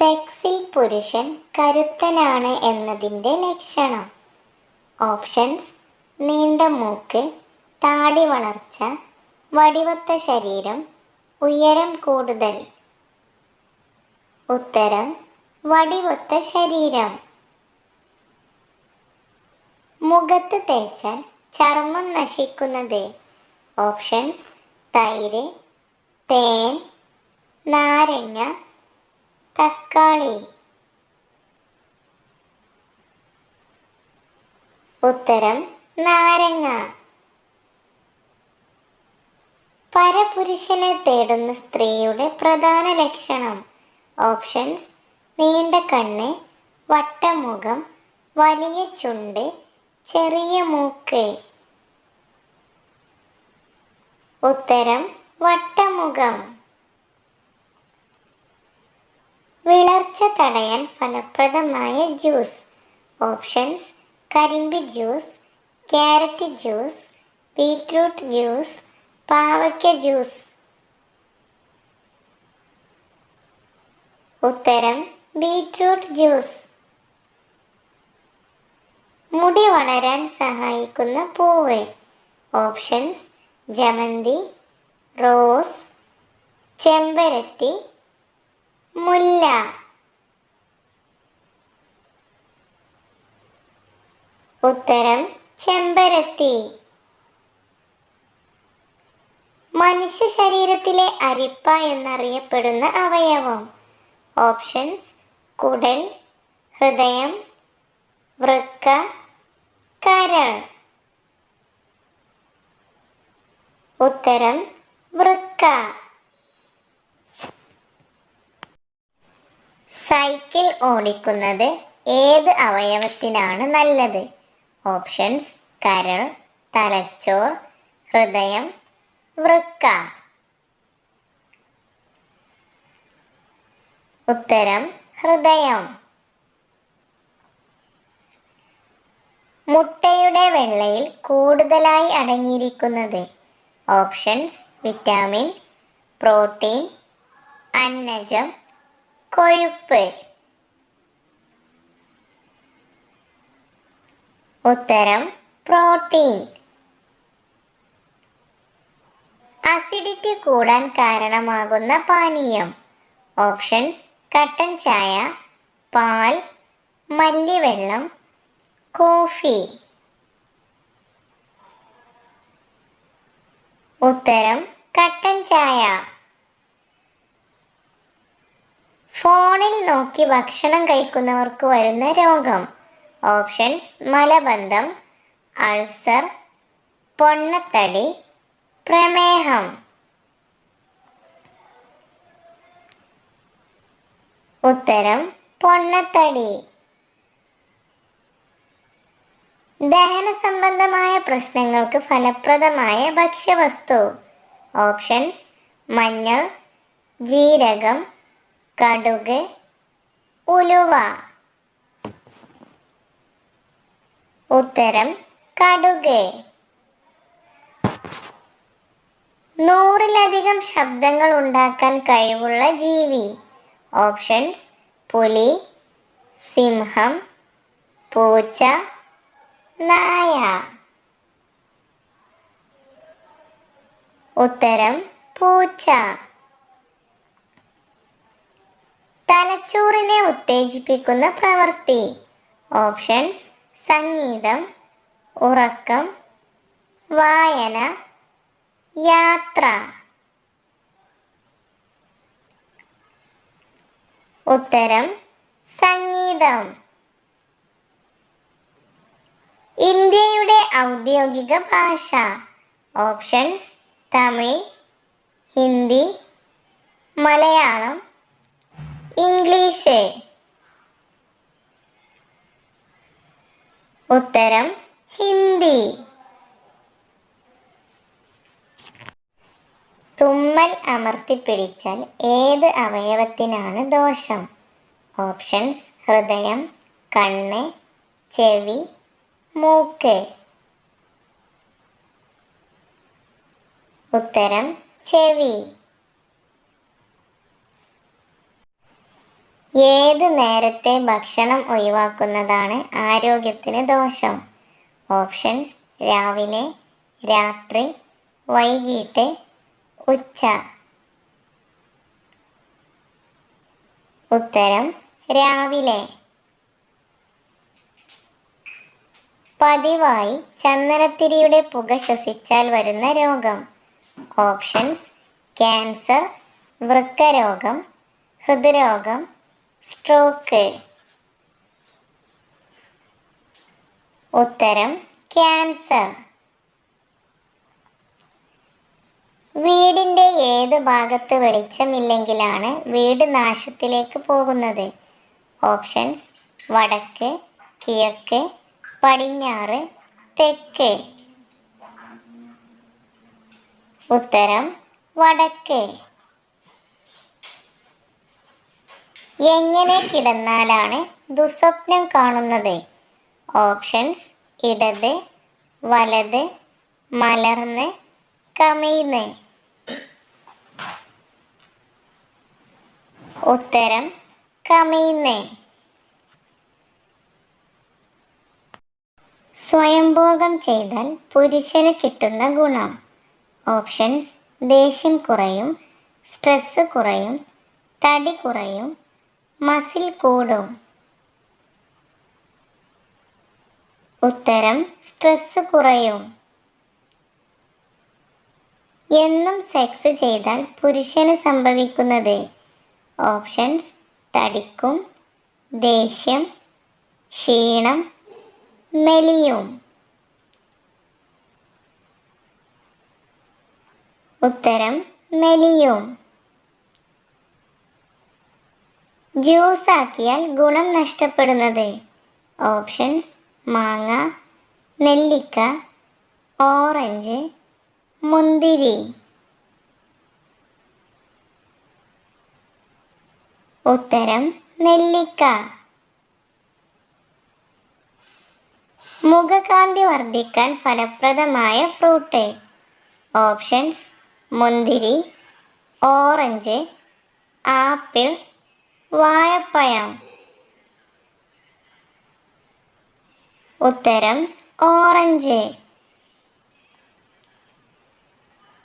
സെക്സിൽ പുരുഷൻ കരുത്തനാണ് എന്നതിന്റെ ലക്ഷണം. ഓപ്ഷൻസ് നീണ്ട മൂക്ക് താടി വളർച്ച വടിവത്ത ശരീരം ഉയരം കൂടുതൽ. ഉത്തരം വടിവത്ത ശരീരം. മുഖത്ത് തേച്ചാൽ ചർമ്മം നശിക്കുന്നത്. ഓപ്ഷൻസ് തൈര് തേൻ നാരങ്ങ തക്കാളി. ഉത്തരം നാരങ്ങ. പരപുരുഷനെ തേടുന്ന സ്ത്രീയുടെ പ്രധാന ലക്ഷണം ഓപ്ഷൻസ് നീണ്ട കണ്ണ് വട്ടമുഖം വലിയ ചുണ്ട് ചെറിയ മൂക്ക്. ഉത്തരം വട്ടമുഖം. വിളർച്ച തടയാൻ ഫലപ്രദമായ ജ്യൂസ്. ഓപ്ഷൻസ് കരിമ്പ് juice carrot juice beetroot juice പാവയ്ക്ക ജ്യൂസ്. ഉത്തരം ബീറ്റ്റൂട്ട് ജ്യൂസ്. മുടി വളരാൻ സഹായിക്കുന്ന പൂവ്. ഓപ്ഷൻസ് ജമന്തി റോസ് ചെമ്പരത്തി മുല്ല. ഉത്തരം ചെമ്പരത്തി. മനുഷ്യ ശരീരത്തിലെ അരിപ്പ എന്നറിയപ്പെടുന്ന അവയവം. ഓപ്ഷൻസ് കുടൽ ഹൃദയം വൃക്ക കരൾ. ഉത്തരം വൃക്ക. സൈക്കിൾ ഓടിക്കുന്നത് ഏത് അവയവത്തിനാണ് നല്ലത്? ഓപ്ഷൻസ് കരൾ തലച്ചോർ ഹൃദയം വൃക്ക. ഉത്തരം ഹൃദയം. മുട്ടയുടെ വെള്ളയിൽ കൂടുതലായി അടങ്ങിയിരിക്കുന്നത് ഓപ്ഷൻസ് വിറ്റാമിൻ പ്രോട്ടീൻ അന്നജം കൊഴുപ്പ്. ഉത്തരം പ്രോട്ടീൻ. അസിഡിറ്റി കൂടാൻ കാരണമാകുന്ന പാനീയം. ഓപ്ഷൻസ് കട്ടൻ ചായ പാൽ മല്ലിവെള്ളം കോഫി. ഉത്തരം കട്ടൻ ചായ. ഫോണിൽ നോക്കി ഭക്ഷണം കഴിക്കുന്നവർക്ക് വരുന്ന രോഗം. ഓപ്ഷൻസ് മലബന്ധം അൾസർ പൊണ്ണത്തടി പ്രമേഹം. ഉത്തരം പൊണ്ണത്തടി. ദഹന സംബന്ധമായ പ്രശ്നങ്ങൾക്ക് ഫലപ്രദമായ ഭക്ഷ്യവസ്തു. ഓപ്ഷൻസ് മഞ്ഞൾ ജീരകം കടുക് ഉലുവ. ഉത്തരം കടുക്. നൂറിലധികം ശബ്ദങ്ങൾ ഉണ്ടാക്കാൻ കഴിവുള്ള ജീവി. ഓപ്ഷൻസ് പുലി സിംഹം പൂച്ച നായ. ഉത്തരം പൂച്ച. തലച്ചോറിനെ ഉത്തേജിപ്പിക്കുന്ന പ്രവൃത്തി. ഓപ്ഷൻസ് സംഗീതം ഉറക്കം വായന യാത്ര. ഉത്തരം സംഗീതം. ഇന്ത്യയുടെ ഔദ്യോഗിക ഭാഷ. ഓപ്ഷൻസ് തമിഴ് ഹിന്ദി മലയാളം. ഇംഗ്ലീഷ്. ഉത്തരം ഹിന്ദി. തുമ്മൽ അമർത്തിപ്പിടിച്ചാൽ ഏത് അവയവത്തിനാണ് ദോഷം? ഓപ്ഷൻസ് ഹൃദയം കണ്ണ് ചെവി മൂക്ക്. ഉത്തരം ചെവി. ഏത് നേരത്തെ ഭക്ഷണം ഒഴിവാക്കുന്നതാണ് ആരോഗ്യത്തിന് ദോഷം? ഓപ്ഷൻസ് രാവിലെ രാത്രി വൈകിട്ട് ഉച്ച. ഉത്തരം രാവിലെ. പതിവായി ചന്ദനത്തിരിയുടെ പുക ശ്വസിച്ചാൽ വരുന്ന രോഗം. ഓപ്ഷൻസ് ക്യാൻസർ വൃക്കരോഗം ഹൃദ്രോഗം സ്ട്രോക്ക്. ഉത്തരം ക്യാൻസർ. വീടിന്റെ ഏത് ഭാഗത്ത് വെളിച്ചമില്ലെങ്കിലാണ് വീട് നാശത്തിലേക്ക് പോകുന്നത്? ഓപ്ഷൻസ് വടക്ക് കിഴക്ക് പടിഞ്ഞാറ് തെക്ക്. ഉത്തരം വടക്ക്. എങ്ങനെ കിടന്നാലാണ് ദുസ്വപ്നം കാണുന്നത്? ഓപ്ഷൻസ് ഇടത് വലത് മലർന്ന് കമയുന്ന് ഉത്തരം കമയുന്ന് സ്വയംഭോഗം ചെയ്താൽ പുരുഷന് കിട്ടുന്ന ഗുണം. ഓപ്ഷൻസ് ദേഷ്യം കുറയും സ്ട്രെസ് കുറയും തടി കുറയും മസിൽ കൂടും. ഉത്തരം സ്ട്രെസ് കുറയും. എന്നും സെക്സ് ചെയ്താൽ പുരുഷന് സംഭവിക്കുന്നത്. ഓപ്ഷൻസ് തടിക്കും ദേഷ്യം ക്ഷീണം മെലിയും. ഉത്തരം മെലിയും. ജ്യൂസ് ആക്കിയാൽ ഗുണം നഷ്ടപ്പെടുന്നത്. ഓപ്ഷൻസ് മാങ്ങ നെല്ലിക്ക ഓറഞ്ച് മുന്തിരി. ഉത്തരം നെല്ലിക്ക. മുഖകാന്തി വർദ്ധിക്കാൻ ഫലപ്രദമായ ഫ്രൂട്ട്. ഓപ്ഷൻസ് മുന്തിരി ഓറഞ്ച് ആപ്പിൾ വാഴപ്പഴം. ഉത്തരം ഓറഞ്ച്.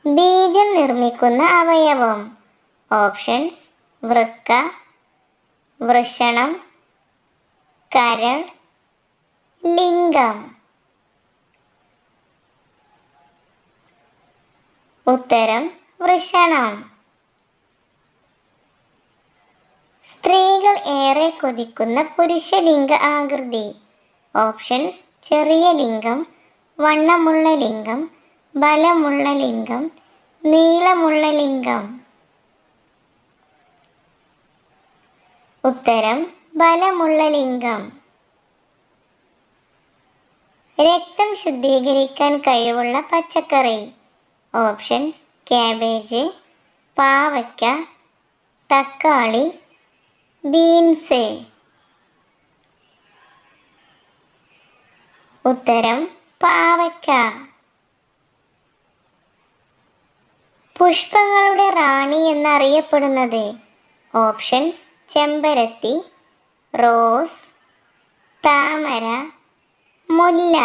ബീജം നിർമ്മിക്കുന്ന അവയവം. ഓപ്ഷൻസ് വൃക്ക വൃഷണം കരൾ ലിംഗം. ഉത്തരം വൃഷണം. സ്ത്രീകൾ ഏറെ കൊതിക്കുന്ന പുരുഷലിംഗ ആകൃതി. ഓപ്ഷൻസ് ചെറിയ ലിംഗം വണ്ണമുള്ള ലിംഗം ബലമുള്ള ലിംഗം നീളമുള്ള ലിംഗം. ഉത്തരം ബലമുള്ള ലിംഗം. രക്തം ശുദ്ധീകരിക്കാൻ കഴിവുള്ള പച്ചക്കറി. ഓപ്ഷൻസ് ക്യാബേജ് പാവയ്ക്ക തക്കാളി ബീൻസ്. ഉത്തരം പാവയ്ക്ക. പുഷ്പങ്ങളുടെ റാണി എന്നറിയപ്പെടുന്നത് ഓപ്ഷൻസ് ചെമ്പരത്തി റോസ് താമര മുല്ല.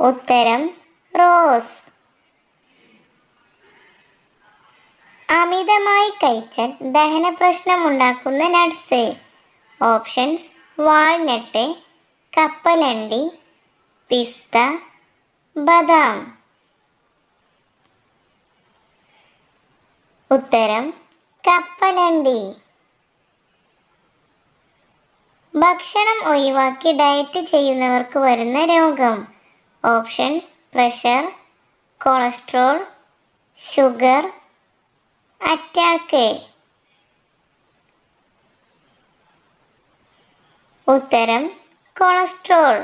ഉത്തരം റോസ്. അമിതമായി കഴിച്ചാൽ ദഹന പ്രശ്നമുണ്ടാക്കുന്ന നട്ട്സ് ഓപ്ഷൻസ് വാൾനട്ട് കപ്പലണ്ടി പിസ്ത ബദാം. ഉത്തരം കപ്പലണ്ടി. ഭക്ഷണം ഒഴിവാക്കി ഡയറ്റ് ചെയ്യുന്നവർക്ക് വരുന്ന രോഗം options pressure cholesterol sugar attack ഉത്തരം കൊളസ്ട്രോൾ.